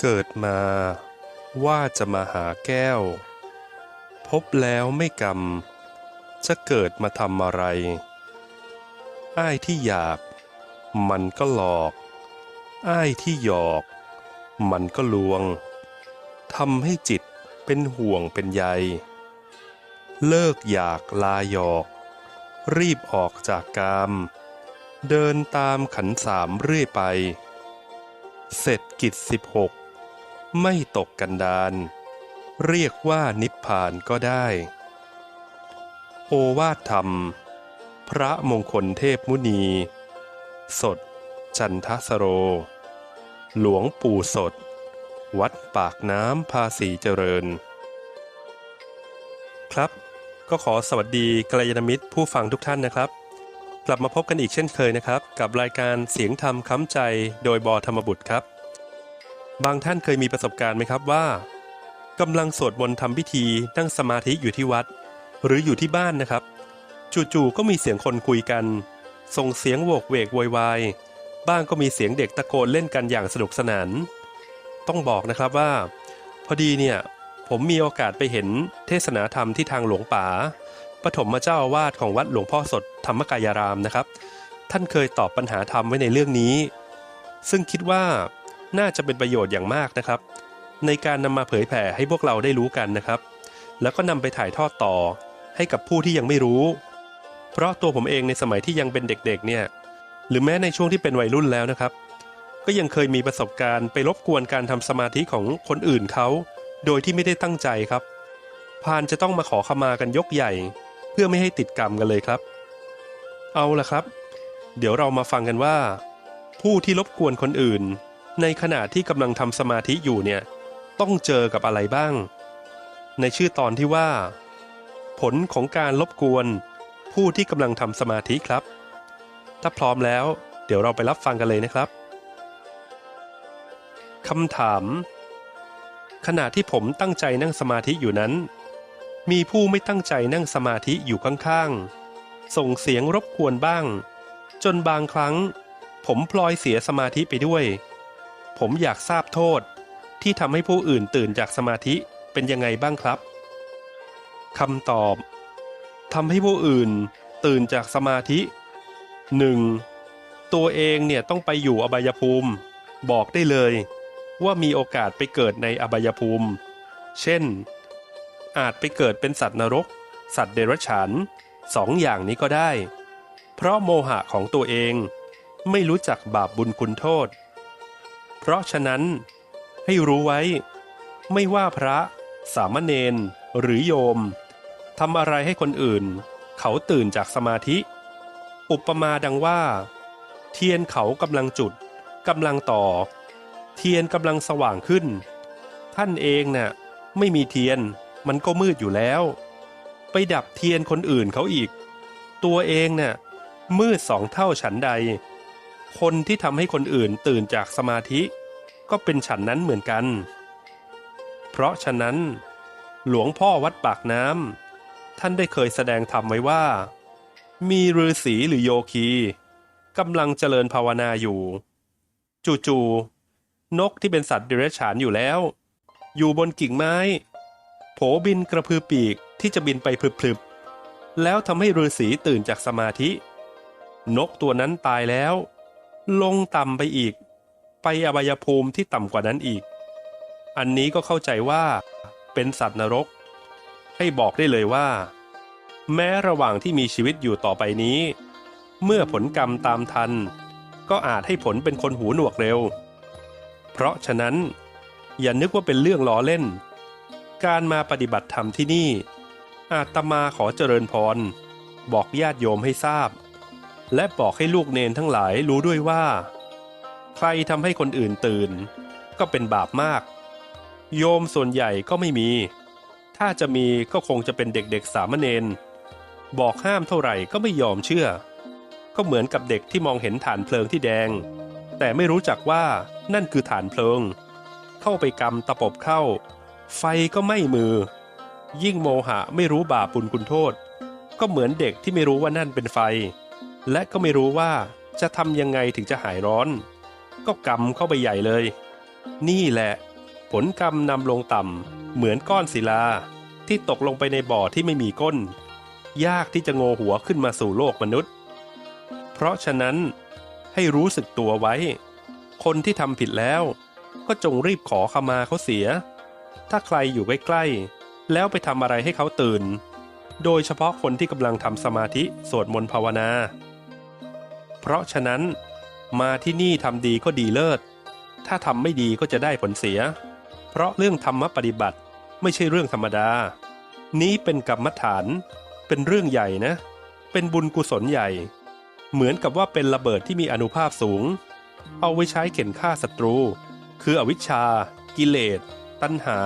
เกิดมา ว่าจะมาหาแก้ว พบแล้วไม่กรรม จะเกิดมาทำอะไร อ้ายที่อยาก มันก็หลอก อ้ายที่หยอก มันก็ลวงทำให้จิตเป็นห่วงเป็นใย เลิกอยากลาหยอก รีบออกจากกาม เดินตามขันสามเรื่อยไป เสร็จกิจสิบหก ไม่ตกกันดาน เรียกว่านิพพานก็ได้ โอวาทธรรม พระมงคลเทพมุนี สด จันทสโร หลวงปู่สด วัดปากน้ำภาษีเจริญ ครับก็ขอสวัสดีกัลยาณมิตรผู้ฟังทุกท่านนะครับ กลับมาพบกันอีกเช่นเคยนะครับ กับรายการเสียงธรรมค้ำใจโดยบอธรรมบุตรครับ บางท่านเคยมีประสบการณ์ไหมครับว่ากำลังสวดมนต์ทำพิธีนั่งสมาธิอยู่ที่วัด หรืออยู่ที่บ้านนะครับ จู่ๆก็มีเสียงคนคุยกัน ส่งเสียงโวกเวกโวยวายบ้างก็มีเสียงเด็กตะโกนเล่นกันอย่างสนุกสนาน ต้องบอกนะครับว่า พอดีเนี่ย ผมมีโอกาสไปเห็นเทศนาธรรมที่ทางหลวงป๋าปฐมเจ้าอาวาสของวัดหลวงพ่อสดธรรมกายารามนะครับ ท่านเคยตอบปัญหาธรรมไว้ในเรื่องนี้ ซึ่งคิดว่า น่าจะเป็นประโยชน์อย่างมากนะครับ ในการนำมาเผยแผ่ให้พวกเราได้รู้กันนะครับ แล้วก็นำไปถ่ายทอดต่อ ให้กับผู้ที่ยังไม่รู้ เพราะตัวผมเองในสมัยที่ยังเป็นเด็กๆ เนี่ย หรือแม้ในช่วงที่เป็นวัยรุ่นแล้วนะครับ ก็ยังเคยมีประสบการณ์ไปรบกวนการทำสมาธิของคนอื่นเขา โดยที่ไม่ได้ตั้งใจครับพานจะต้องมาขอขมากันยกใหญ่ เพื่อไม่ให้ติดกรรมกันเลยครับ เอาละครับ เดี๋ยวเรามาฟังกันว่า ผู้ที่รบกวนคนอื่น ในขณะที่กำลังทำสมาธิอยู่เนี่ยต้องเจอกับอะไรบ้าง ในชื่อตอนที่ว่า ผลของการรบกวนผู้ที่กำลังทำสมาธิครับ ถ้าพร้อมแล้ว เดี๋ยวเราไปรับฟังกันเลยนะครับคำถาม ขณะที่ผมตั้งใจนั่งสมาธิอยู่นั้น มีผู้ไม่ตั้งใจนั่งสมาธิอยู่ข้างๆ ส่งเสียงรบกวนบ้าง จนบางครั้ง ผมพลอยเสียสมาธิไปด้วย ผมอยากทราบโทษ ที่ทำให้ผู้อื่นตื่นจากสมาธิเป็นยังไงบ้างครับคำตอบทำให้ผู้อื่นตื่นจากสมาธิ 1. ตัวเองเนี่ยต้องไปอยู่อบายภูมิ บอกได้เลย ว่ามีโอกาสไปเกิดในอบายภูมิ เช่น อาจไปเกิดเป็นสัตว์นรก สัตว์เดรัจฉานสองอย่างนี้ก็ได้ เพราะโมหะของตัวเองไม่รู้จักบาปบุญคุณโทษ เพราะฉะนั้น ให้รู้ไว้ ไม่ว่าพระ สามเณรหรือโยมทำอะไรให้คนอื่น เขาตื่นจากสมาธิ อุปมาดังว่า เทียนเขากำลังจุดกำลังต่อ เทียนกำลังสว่างขึ้น ท่านเองน่ะไม่มีเทียนมันก็มืดอยู่แล้ว ไปดับเทียนคนอื่นเขาอีก ตัวเองน่ะมืดสองเท่าฉันใด คนที่ทำให้คนอื่นตื่นจากสมาธิ ก็เป็นฉันนั้นเหมือนกัน เพราะฉะนั้น หลวงพ่อวัดปากน้ำท่านได้เคยแสดงธรรมไว้ว่า มีฤาษีหรือโยคีกำลังเจริญภาวนาอยู่ จู่ๆนกที่เป็นสัตว์เดรัจฉานอยู่แล้ว อยู่บนกิ่งไม้ โผบินกระพือปีกที่จะบินไปพลึบๆแล้วทำให้ฤาษีตื่นจากสมาธิ นกตัวนั้นตายแล้ว ลงต่ำไปอีก ไปอบายภูมิที่ต่ำกว่านั้นอีก อันนี้ก็เข้าใจว่า เป็นสัตว์นรก ให้บอกได้เลยว่า แม้ระหว่างที่มีชีวิตอยู่ต่อไปนี้ เมื่อผลกรรมตามทัน ก็อาจให้ผลเป็นคนหูหนวกเร็ว เพราะฉะนั้น อย่านึกว่าเป็นเรื่องล้อเล่น การมาปฏิบัติธรรมที่นี่ อาตมาขอเจริญพร บอกญาติโยมให้ทราบ และบอกให้ลูกเนนทั้งหลายรู้ด้วยว่า ใครทำให้คนอื่นตื่น ก็เป็นบาปมาก โยมส่วนใหญ่ก็ไม่มี ถ้าจะมีก็คงจะเป็นเด็กๆสามเณรบอกห้ามเท่าไหร่ก็ไม่ยอมเชื่อ ก็เหมือนกับเด็กที่มองเห็นฐานเพลิงที่แดง แต่ไม่รู้จักว่านั่นคือฐานเพลิง เข้าไปกำตะปบเข้า ไฟก็ไม้มือ ยิ่งโมหะไม่รู้บาปปุญคุณโทษ ก็เหมือนเด็กที่ไม่รู้ว่านั่นเป็นไฟ และก็ไม่รู้ว่าจะทำยังไงถึงจะหายร้อน ก็กำเข้าไปใหญ่เลย นี่แหละ ผลกรรมนำลงต่ำเหมือนก้อนศิลาที่ตกลงไปในบ่อที่ไม่มีก้น ยากที่จะโงหัวขึ้นมาสู่โลกมนุษย์ เพราะฉะนั้นให้รู้สึกตัวไว้ คนที่ทำผิดแล้ว ก็จงรีบขอขมาเขาเสีย ถ้าใครอยู่ใกล้ๆแล้วไปทำอะไรให้เขาตื่น โดยเฉพาะคนที่กำลังทำสมาธิสวดมนต์ภาวนา เพราะฉะนั้น มาที่นี่ทำดีก็ดีเลิศ ถ้าทำไม่ดีก็จะได้ผลเสีย เพราะเรื่องธรรมปฏิบัติไม่ใช่เรื่องธรรมดา นี้เป็นกรรมฐาน เป็นเรื่องใหญ่นะ เป็นบุญกุศลใหญ่ เหมือนกับว่าเป็นระเบิดที่มีอนุภาพสูง เอาไว้ใช้เข็นฆ่าศัตรู คืออวิชชา กิเลส ตัณหา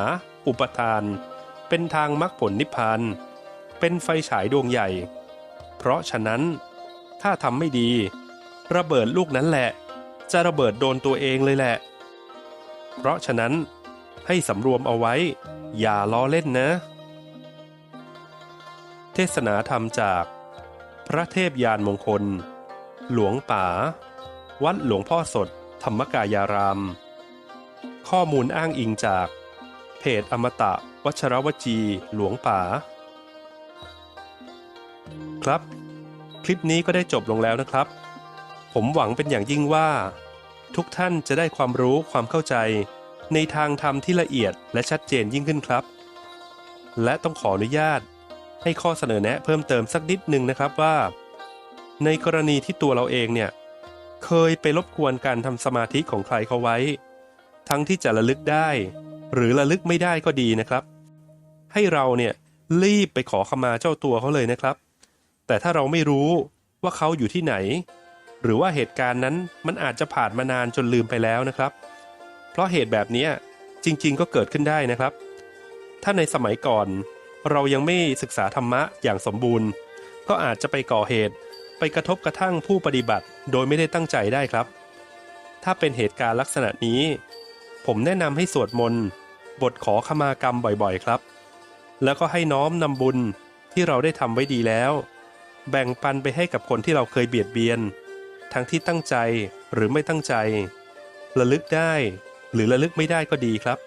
อุปทาน เป็นทางมรรคผลนิพพาน เป็นไฟฉายดวงใหญ่ เพราะฉะนั้น ถ้าทำไม่ดี ระเบิดลูกนั้นแหละ จะระเบิดโดนตัวเองเลยแหละ เพราะฉะนั้นให้สำรวมเอาไว้ อย่าล้อเล่นนะ เทศนาธรรมจาก พระเทพยานมงคล หลวงป๋าวัดหลวงพ่อสด ธรรมกายาราม ข้อมูลอ้างอิงจาก เพจอมตะวัชรวจีหลวงป๋าครับ คลิปนี้ก็ได้จบลงแล้วนะครับ ผมหวังเป็นอย่างยิ่งว่า ทุกท่านจะได้ความรู้ความเข้าใจ ในทางธรรมที่ละเอียดและชัดเจนยิ่งขึ้นครับ และต้องขออนุญาต ให้ข้อเสนอแนะเพิ่มเติมสักนิดหนึ่งนะครับว่า ในกรณีที่ตัวเราเองเนี่ยเคยไปรบกวนการทำสมาธิของใครเขาไว้ ทั้งที่จะระลึกได้ หรือระลึกไม่ได้ก็ดีนะครับ ให้เราเนี่ยรีบไปขอขมาเจ้าตัวเขาเลยนะครับ แต่ถ้าเราไม่รู้ว่าเขาอยู่ที่ไหน หรือว่าเหตุการณ์นั้นมันอาจจะผ่านมานานจนลืมไปแล้วนะครับ เพราะเหตุแบบนี้จริงๆ ก็เกิดขึ้นได้นะครับ ถ้าในสมัยก่อน เรายังไม่ศึกษาธรรมะอย่างสมบูรณ์ ก็อาจจะไปก่อเหตุ ไปกระทบกระทั่งผู้ปฏิบัติ โดยไม่ได้ตั้งใจได้ครับ ถ้าเป็นเหตุการณ์ลักษณะนี้ ผมแนะนำให้สวดมนต์บทขอขมากรรมบ่อยๆครับ แล้วก็ให้น้อมนำบุญที่เราได้ทำไว้ดีแล้ว แบ่งปันไปให้กับคนที่เราเคยเบียดเบียน ทั้งที่ตั้งใจหรือไม่ตั้งใจ ระลึกได้ หรือระลึกไม่ได้ก็ดีครับ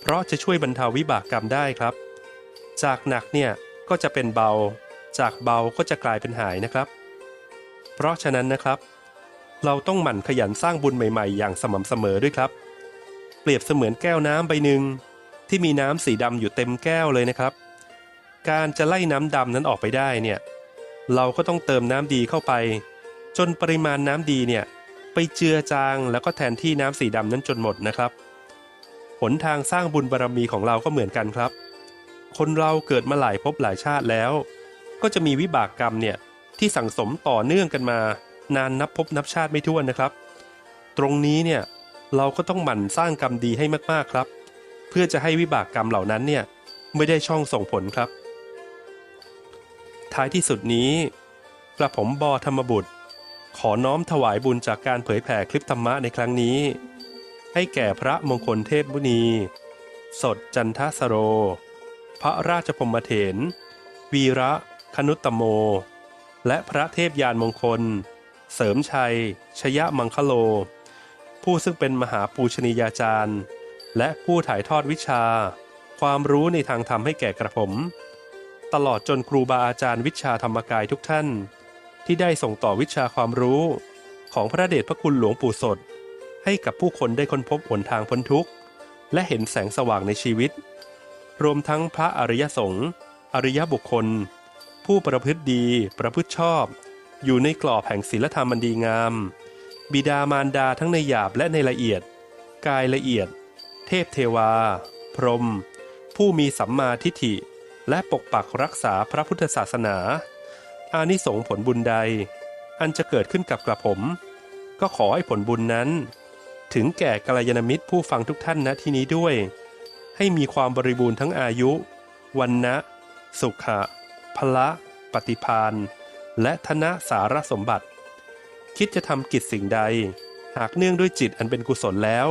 เพราะจะช่วยบรรเทาวิบากกรรมได้ครับ จากหนักเนี่ยก็จะเป็นเบา จากเบาก็จะกลายเป็นหายนะครับ เพราะฉะนั้นนะครับ เราต้องหมั่นขยันสร้างบุญใหม่ ๆ อย่างสม่ำเสมอด้วยครับ เปรียบเสมือนแก้วน้ำใบหนึ่งที่มีน้ำสีดำอยู่เต็มแก้วเลยนะครับ การจะไล่น้ำดำนั้นออกไปได้เนี่ยเราก็ต้องเติมน้ำดีเข้าไป จนปริมาณน้ำดีเนี่ยไปเจือจางแล้วก็แทนที่น้ำสีดำนั้นจนหมดนะครับ หนทางสร้างบุญบารมีของเราก็เหมือนกันครับ คนเราเกิดมาหลายภพหลายชาติแล้ว ก็จะมีวิบากกรรมเนี่ยที่สั่งสมต่อเนื่องกันมา นานนับภพนับชาติไม่ถ้วนนะครับ ตรงนี้เนี่ยเราก็ต้องหมั่นสร้างกรรมดีให้มากๆครับ เพื่อจะให้วิบากกรรมเหล่านั้นเนี่ยไม่ได้ช่องส่งผลครับ ท้ายที่สุดนี้กระผมบอธรรมบุตร ขอน้อมถวายบุญจากการเผยแผ่คลิปธรรมะในครั้งนี้ ให้แก่พระมงคลเทพมุนี สดจันทสโร พระราชพมเถรวีระคนุตตโม และพระเทพยานมงคล เสริมชัย ชยะมังคโล ผู้ซึ่งเป็นมหาปูชนียาจารย์ และผู้ถ่ายทอดวิชา ความรู้ในทางธรรมให้แก่กระผม ตลอดจนครูบาอาจารย์วิชาธรรมกายทุกท่าน ที่ได้ส่งต่อวิชาความรู้ ของพระเดชพระคุณหลวงปู่สด ให้กับผู้คนได้ค้นพบหนทางพ้นทุกข์ และเห็นแสงสว่างในชีวิต รวมทั้งพระอริยสงฆ์อริยบุคคล ผู้ประพฤติดีประพฤติชอบ อยู่ในกรอบแห่งศีลธรรมอันดีงาม บิดามารดาทั้งในหยาบและในละเอียด กายละเอียด เทพเทวา พรหมผู้มีสัมมาทิฏฐิและปกปักรักษาพระพุทธศาสนา อานิสงผลบุญใด อันจะเกิดขึ้นกับกระผม ก็ขอให้ผลบุญนั้น ถึงแก่กัลยาณมิตรผู้ฟังทุกท่านณที่นี้ด้วย ให้มีความบริบูรณ์ทั้งอายุ วันนะสุขะพละปฏิพานและธนะสารสมบัติ คิดจะทำกิจสิ่งใด หากเนื่องด้วยจิตอันเป็นกุศลแล้ว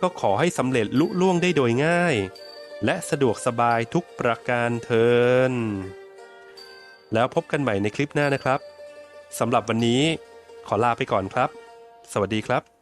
ก็ขอให้สำเร็จลุล่วงได้โดยง่าย และสะดวกสบายทุกประการเทิน แล้วพบกันใหม่ในคลิปหน้านะครับสำหรับวันนี้ขอลาไปก่อนครับ สวัสดีครับ